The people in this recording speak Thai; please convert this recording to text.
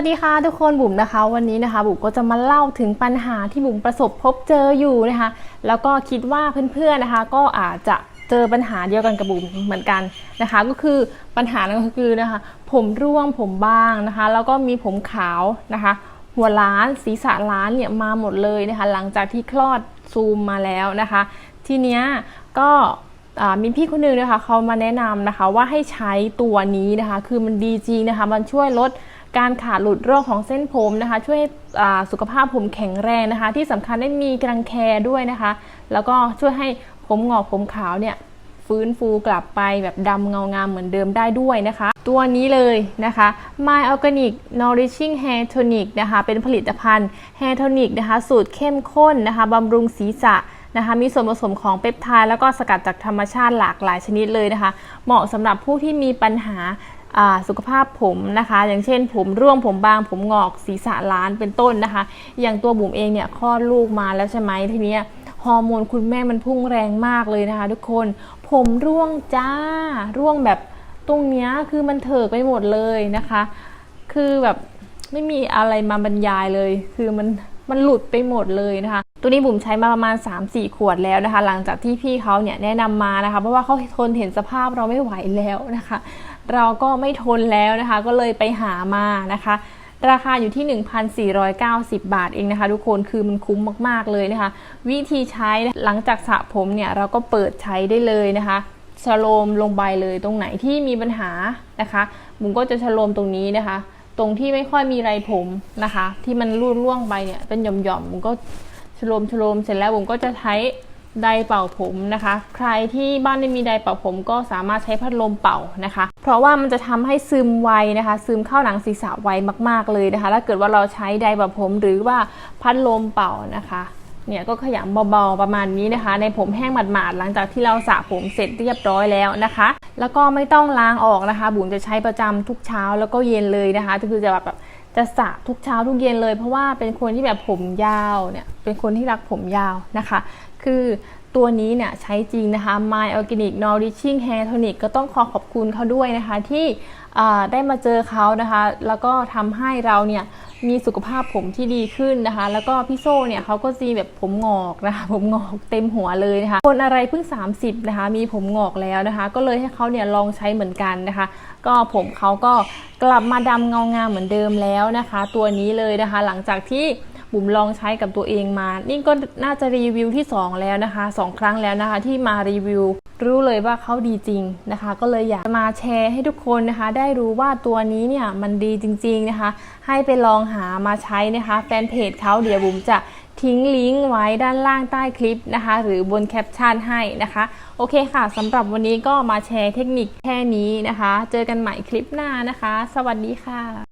วัสดีค่ะทุกคนบุ๋มนะคะ วันนี้นะคะ บุ๋มก็จะมาเล่าถึงปัญหาที่บุ๋มประสบพบเจออยู่นะคะ แล้วก็คิดว่าเพื่อนๆนะคะ ก็อาจจะเจอปัญหาเดียวกันกับบุ๋มเหมือนกันนะคะ ก็คือปัญหานั้นก็คือนะคะ ผมร่วงผมบางนะคะ แล้วก็มีผมขาวนะคะ หัวล้านศีรษะล้านเนี่ยมาหมดเลยนะคะ หลังจากที่คลอดซูมมาแล้วนะคะ ทีเนี้ยก็มีพี่คนหนึงนะคะเขามาแนะนำนะคะว่าให้ใช้ตัวนี้นะคะ คือมันดีจริงนะคะ มันช่วยลด การขาดหลุดร่วงของเส้นผมนะคะ ช่วยสุขภาพผมแข็งแรงนะคะ ที่สำคัญได้มีกรังแคด้วยนะคะ แล้วก็ช่วยให้ผมงอกผมขาวเนี่ยฟื้นฟูกลับไปแบบดำเงางามเหมือนเดิมได้ด้วยนะคะ ตัวนี้เลยนะคะ My Organic Nourishing Hair Tonic นะคะ เป็นผลิตภัณฑ์ Hair Tonic นะคะ สูตรเข้มข้นนะคะบำรุงศีรษะนะคะ มีส่วนผสมของเปปไทด์แล้วก็สกัดจากธรรมชาติหลากหลายชนิดเลยนะคะ เหมาะสำหรับผู้ที่มีปัญหา สุขภาพผมนะคะ อย่างเช่น ผมร่วงผมบางผมงอกศีรษะล้านเป็นต้นนะคะ อย่างตัวบุ๋มเองเนี่ยคลอดลูกมาแล้วใช่ไหมทีนี้ฮอร์โมนคุณแม่มันพุ่งแรงมากเลยนะคะ ทุกคนผมร่วงจ้าร่วงแบบตรงเนี้ยคือมันเถิกไปหมดเลยนะคะ คือแบบไม่มีอะไรมาบรรยายเลย คือมันมันหลุดไปหมดเลยนะคะ ตัวนี้บุ๋มใช้มาประมาณ 3-4 ขวดแล้วนะคะ หลังจากที่พี่เขาเนี่ยแนะนำมานะคะ เพราะว่าเขาทนเห็นสภาพเราไม่ไหวแล้วนะคะ เราก็ไม่ทนแล้วนะคะ ก็เลยไปหามานะคะราคาอยู่ที่ 1,490 บาทเองนะคะ ทุกคนคือมันคุ้มมาก ๆ เลยนะคะ วิธีใช้หลังจากสระผมเนี่ย เราก็เปิดใช้ได้เลยนะคะชโลมลงไปเลยตรงไหนที่มีปัญหานะคะบุ๋มก็จะชโลมตรงนี้นะคะ ตรงที่ไม่ค่อยมีไรผมนะคะ ที่มันรูดล่วงไปเนี่ยเป็นหย่อมๆบุ๋มก็ ชโลมชโลมเสร็จแล้วบุ๋มก็จะใช้ไดร์เป่าผมนะคะ ใครที่บ้านไม่มีไดร์เป่าผมก็สามารถใช้พัดลมเป่านะคะ เพราะว่ามันจะทำให้ซึมไวนะคะ ซึมเข้าหนังศีรษะไวมาก ๆเลยนะคะ ถ้าเกิดว่าเราใช้ไดร์เป่าผมหรือว่าพัดลมเป่านะคะ เนี่ยก็ขยำเบาๆประมาณนี้นะคะ ในผมแห้งหมาดๆหลังจากที่เราสระผมเสร็จเรียบร้อยแล้วนะคะ แล้วก็ไม่ต้องล้างออกนะคะ บุ๋มจะใช้ประจำทุกเช้าแล้วก็เย็นเลยนะคะก็คือจะแบบจะสระทุกเช้าทุกเย็นเลย เพราะว่าเป็นคนที่แบบผมยาวเนี่ย เป็นคนที่รักผมยาวนะคะ คือตัวนี้เนี่ยใช้จริงนะคะ My Organic Nourishing Hair Tonic ก็ต้องขอขอบคุณเขาด้วยนะคะ ที่ได้มาเจอเขานะคะ แล้วก็ทำให้เราเนี่ยมีสุขภาพผมที่ดีขึ้นนะคะ แล้วก็พี่โซ่เนี่ยเขาก็จีแบบผมงอกนะคะ ผมงอกเต็มหัวเลยนะคะ คนอะไรเพิ่ง 30 นะคะ มีผมงอกแล้วนะคะ ก็เลยให้เขาเนี่ยลองใช้เหมือนกันนะคะ ก็ผมเขาก็กลับมาดำเงางามเหมือนเดิมแล้วนะคะ ตัวนี้เลยนะคะ หลังจากที่ บุ๋มลองใช้กับตัวเองมา นี่ก็น่าจะรีวิวที่ 2 แล้วนะคะ 2 ครั้งแล้วนะคะ ที่มารีวิว รู้เลยว่าเขาดีจริงนะคะ ก็เลยอยากมาแชร์ให้ทุกคนนะคะ ได้รู้ว่าตัวนี้เนี่ยมันดีจริง ๆนะคะ ให้ไปลองหามาใช้นะคะ แฟนเพจเขาเดี๋ยวบุ๋มจะทิ้งลิงก์ไว้ด้านล่างใต้คลิปนะคะ หรือบนแคปชั่นให้นะคะ โอเคค่ะสำหรับวันนี้ก็มาแชร์เทคนิคแค่นี้นะคะ เจอกันใหม่คลิปหน้านะคะ สวัสดีค่ะ